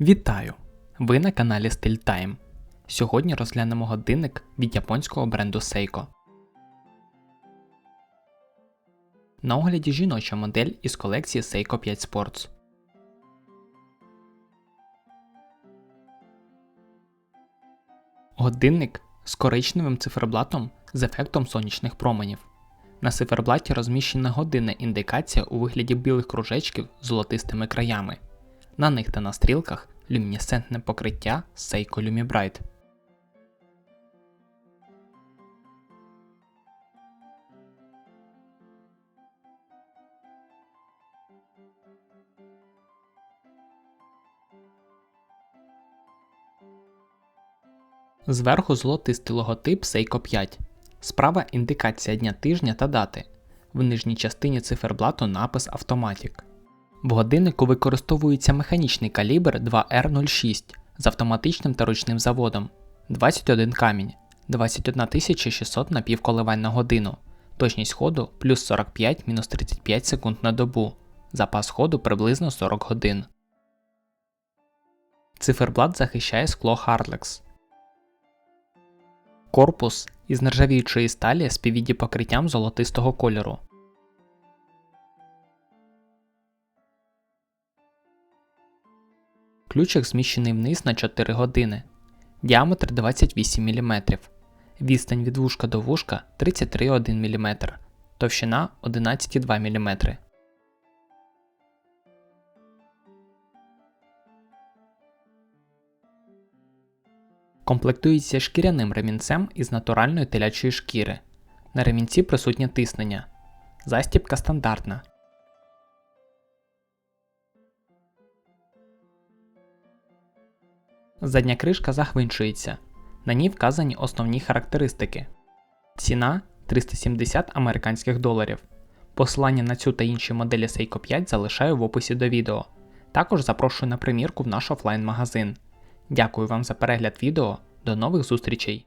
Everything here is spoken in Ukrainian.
Вітаю! Ви на каналі Style Time. Сьогодні розглянемо годинник від японського бренду Seiko. На огляді жіноча модель із колекції Seiko 5 Sports. Годинник з коричневим циферблатом з ефектом сонячних променів. На циферблаті розміщена годинна індикація у вигляді білих кружечків з золотистими краями. На них та на стрілках люмінесцентне покриття Seiko Lumibright. Зверху золотистий логотип Seiko 5. Справа індикація дня тижня та дати. В нижній частині циферблату напис Automatic. В годиннику використовується механічний калібр 2R06 з автоматичним та ручним заводом, 21 камінь, 21 600 напівколивань на годину, точність ходу плюс 45-35 секунд на добу, запас ходу приблизно 40 годин. Циферблат захищає скло Harlex. Корпус із нержавіючої сталі з PVD покриттям золотистого кольору. Ключик зміщений вниз на 4 години. Діаметр 28 мм. Відстань від вушка до вушка 33,1 мм. Товщина 11,2 мм. Комплектується шкіряним ремінцем із натуральної телячої шкіри. На ремінці присутнє тиснення. Застібка стандартна. Задня кришка захвинчується. На ній вказані основні характеристики. Ціна 370 американських доларів. Посилання на цю та інші моделі Seiko 5 залишаю в описі до відео. Також запрошую на примірку в наш офлайн магазин. Дякую вам за перегляд відео. До нових зустрічей!